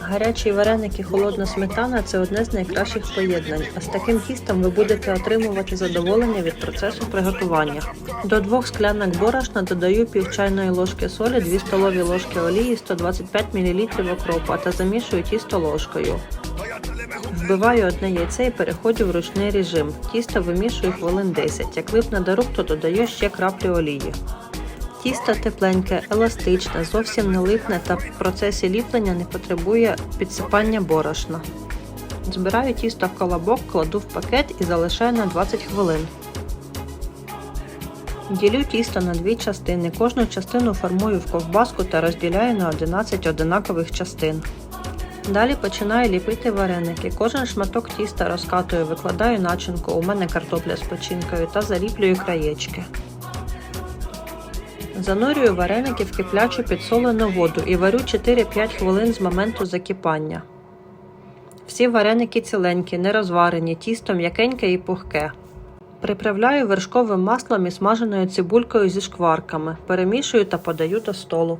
Гарячі вареники, холодна сметана це одне з найкращих поєднань. А з таким тістом ви будете отримувати задоволення від процесу приготування. До двох склянок борошна додаю пів чайної ложки солі, 2 столові ложки олії, 125 мл окропу та замішую тісто ложкою. Вбиваю одне яйце і переходжу в ручний режим. Тісто вимішую хвилин 10. Як липне до рук, то додаю ще краплю олії. Тісто тепленьке, еластичне, зовсім не липне та в процесі ліплення не потребує підсипання борошна. Збираю тісто в колобок, кладу в пакет і залишаю на 20 хвилин. Ділю тісто на дві частини. Кожну частину формую в ковбаску та розділяю на 11 одинакових частин. Далі починаю ліпити вареники. Кожен шматок тіста розкатую, викладаю начинку, у мене картопля з печінкою та заліплюю краєчки. Занурюю вареники в киплячу підсолену воду і варю 4-5 хвилин з моменту закипання. Всі вареники ціленькі, не розварені, тісто м'якеньке і пухке. Приправляю вершковим маслом і смаженою цибулькою зі шкварками, перемішую та подаю до столу.